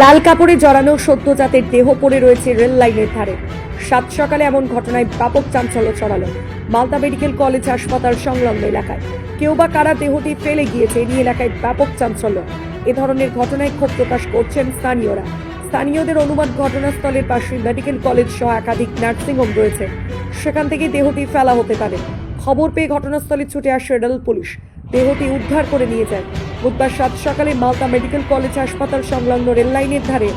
লাল কাপড়ে জড়ানো সদ্যজাতের দেহ পড়ে রয়েছে রেল লাইনের ধারে। সাত সকালে এমন ঘটনায় ব্যাপক চাঞ্চল্য ছড়ালো মালদা মেডিকেল কলেজ হাসপাতাল সংলগ্ন এলাকায়। কেউ বা কারা দেহটি ফেলে গিয়েছে, এই এলাকায় ব্যাপক চাঞ্চল্য। এ ধরনের ঘটনায় ক্ষোভ প্রকাশ করছেন স্থানীয়রা। স্থানীয়দের অনুমান ঘটনাস্থলের পাশে মেডিকেল কলেজ সহ একাধিক নার্সিংহোম রয়েছে। সেখান থেকে দেহটি ফেলা হতে পারে। খবর পেয়ে ঘটনাস্থলে ছুটে আসে রেল পুলিশ। দেহটি উদ্ধার করে নিয়ে যায়। বুধবার সাত সকালে মালদা মেডিকেল কলেজ হাসপাতাল সংলগ্ন রেল লাইনের ধারে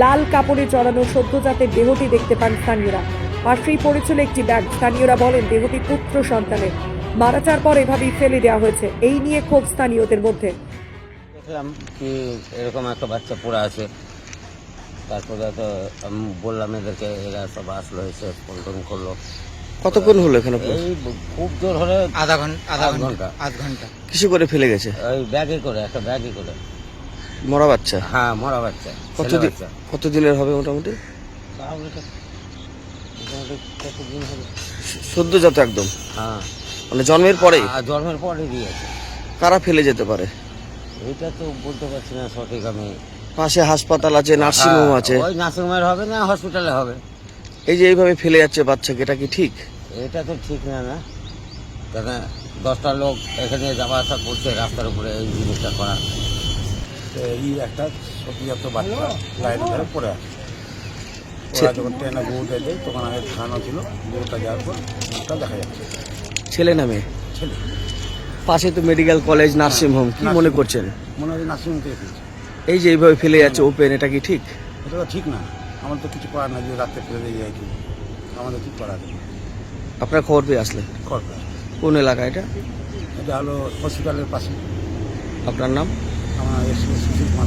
লাল কাপড়ে জড়ানো সদ্যজাতের দেহটি দেখতে পান স্থানীয়রা। পাশেই পড়েছিল একটি ব্যাগ। স্থানীয়রা বলেন, দেহটি পুত্র সন্তানের। মারা যাওয়ার পর এভাবেই ফেলে দেওয়া হয়েছে। এই নিয়ে ক্ষোভ স্থানীয়দের মধ্যে। দেখলাম কি এরকম একটা বাচ্চা পড়ে আছে, তারপরে তো আমি বললাম এদেরকে, এরা সব আসলো, এসে ফোন টোন করল। কতক্ষণ হলো এখানে? এই খুব জোর হলে আধা ঘণ্টা আধা ঘণ্টা। আধ ঘণ্টা। কিছু করে ফেলে গেছে? ওই ব্যাগে করে একটা ব্যাগে করে। মরা বাচ্চা? হ্যাঁ মরা বাচ্চা কতদিন কতদিনের হবে মোটামুটি? সদ্যজাত একদম। হ্যাঁ। মানে জন্মের পরেই? আর জন্মের পরে দিয়েছে। কারা ফেলে যেতে পারে? এটা তো বলতে পারছি না সঠিক আমি। পাশে হাসপাতাল আছে নার্সিংহোম হ্যাঁ, আছে। ওই নার্সিংহোমের হবে না হসপিটালে হবে। এই যে এইভাবে ফেলে যাচ্ছে বাচ্চাকে এটা কি ঠিক? এটা তো ঠিক না না। কেন? দশটা লোক এখানে যাওয়া আসা করছে রাস্তার উপরে এই জিনিসটা করা এই একটা সতীজাত বাচ্চা লাইন ধরে পড়ে আছে। ওরা যখন ট্রেনে গরুটা যায় তখন আগে খাওয়ানো ছিল গরুটা যাওয়ার পর মুখটা দেখা যাচ্ছে। ছেলে নামে ছেলে। পাশে তো মেডিকেল কলেজ নার্সিংহোম কি মনে করছেন? মনে হয় নার্সিং থেকে এই যে এইভাবে ফেলে যাচ্ছে ওপেন এটা কি ঠিক? এটা তো ঠিক না। আমার তো কিছু করার নাই যে রাত্রে ফেলে দিয়ে যায় কি। আমাদের কি করার? আপনার খবর পেয়ে আসলে? খবর। পেয়ে কোন এলাকা এটা? এটা হলো হসপিটালের পাশে। আপনার নাম? আমার এস সুশীল কুমার